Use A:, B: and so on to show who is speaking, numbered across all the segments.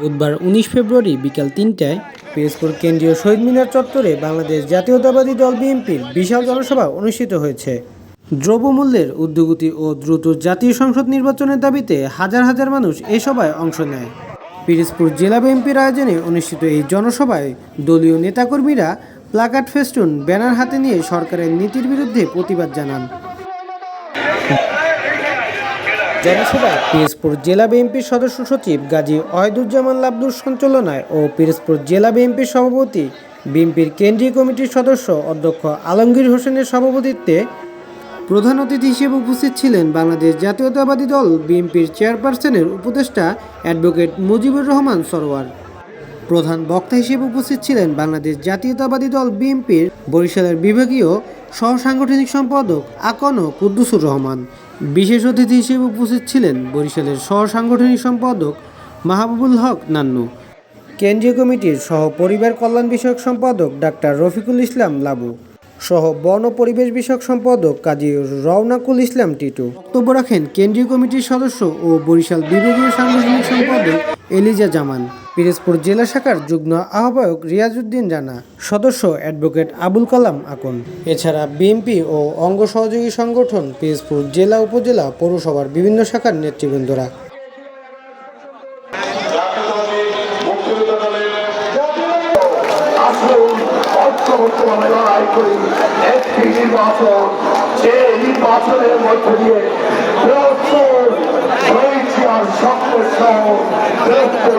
A: বুধবার উনিশ ফেব্রুয়ারি বিকাল তিনটায় পিরোজপুর কেন্দ্রীয় শহীদ মিনার চত্বরে বাংলাদেশ জাতীয়তাবাদী দল বিএনপির বিশাল জনসভা অনুষ্ঠিত হয়েছে। দ্রব্যমূল্যের ঊর্ধ্বগতি ও দ্রুত জাতীয় সংসদ নির্বাচনের দাবিতে হাজার হাজার মানুষ এ সভায় অংশ নেয়। পিরোজপুর জেলা বিএনপির আয়োজনে অনুষ্ঠিত এই জনসভায় দলীয় নেতাকর্মীরা প্লাকার্ড ফেস্টুন, ব্যানার হাতে নিয়ে সরকারের নীতির বিরুদ্ধে প্রতিবাদ জানান। জনসভায় পিরোজপুর জেলা বিএনপির সদস্য সচিব গাজী অয়দুজ্জামান লাবদুর সঞ্চালনায় ও পিরোজপুর জেলা বিএনপির সভাপতি বিএনপির কেন্দ্রীয় কমিটির সদস্য অধ্যক্ষ আলমগীর হোসেনের সভাপতিত্বে প্রধান অতিথি হিসেবে উপস্থিত ছিলেন বাংলাদেশ জাতীয়তাবাদী দল বিএনপির চেয়ারপারসনের উপদেষ্টা অ্যাডভোকেট মুজিবুর রহমান সরোয়ার। প্রধান বক্তা হিসেবে উপস্থিত ছিলেন বাংলাদেশ জাতীয়তাবাদী দল বিএনপির বরিশালের বিভাগীয় সহ সাংগঠনিক সম্পাদক আকন ও কুদ্দুসুর রহমান। বিশেষ অতিথি হিসেবে উপস্থিত ছিলেন বরিশালের সহ সাংগঠনিক সম্পাদক মাহবুবুল হক নান্নু। কেন্দ্রীয় কমিটির সহ পরিবার কল্যাণ বিষয়ক সম্পাদক ডাক্তার রফিকুল ইসলাম লাবু। সহ বন পরিবেশ বিষয়ক সম্পাদক কাজী রওনাকুল ইসলাম টিটু। বক্তব্য রাখেন কেন্দ্রীয় কমিটির সদস্য ও বরিশাল বিভাগীয় সাংগঠনিক সম্পাদক এলিজা জামান। পিরোজপুর জেলা শাখার যুগ্ম আহ্বায়ক রিয়াজউদ্দিন রানা, সদস্য অ্যাডভোকেট আবুল কালাম আকন। এছাড়া বিএনপি ও অঙ্গ সহযোগী সংগঠন পিরোজপুর জেলা উপজেলা পৌরসভার বিভিন্ন শাখার নেতৃবৃন্দরা।
B: নির্বাচন যে নির্বাচনের মধ্য দিয়ে বৃহত্তর হয়েছে আর শক্ত সহ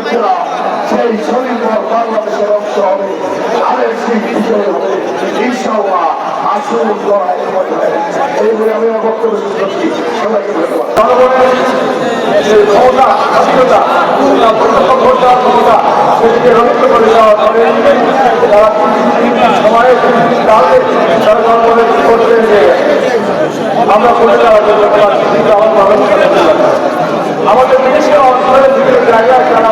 B: জেলা সেই স্বনির্ভর বাংলাদেশের অংশ হবে। তাদের স্বীকৃতি হবে। ইনশাল্লাহ আসুন লড়াই এই বলে আমি আমার বক্তব্য শেষ করছি। সবাইকে ধন্যবাদ। ক্ষমতা, স্বাধীনতা দেওয়ার ক্ষমতা, সেটিকে রক্ষা করে ধরে তারা সময়ে তাহলে তারা করতে আমরা তারা কিন্তু আমার ভালো আমাদের বিভিন্ন অঞ্চলের বিভিন্ন জায়গায় তারা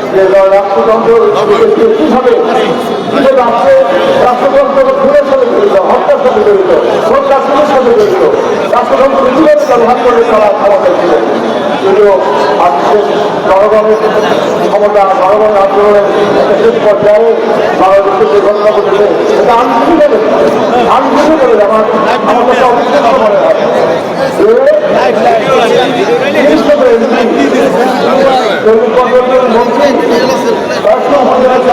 B: যে রাষ্ট্রতন্ত্র যে রাষ্ট্রে রাষ্ট্রতন্ত্র খুনের সাথে জড়িত হত্যার সাথে জড়িত সন্ত্রাসের সাথে জড়িত রাষ্ট্রতন্ত্র কীভাবে ব্যবহার করে তারা ক্ষমতা ছিল যদিও আজকে জনগণের ক্ষমতা জনগণের আন্দোলনের শেষ পর্যায়ে বাংলাদেশের যে ঘটনা ঘটেছে সেটা আনন্দভাবে আনন্দভাবে আমার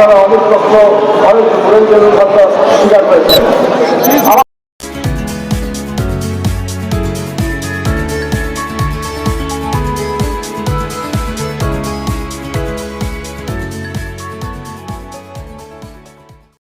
B: আপনারা অনেক লক্ষ অনেক প্রয়োজনীয় স্বীকার করেছেন।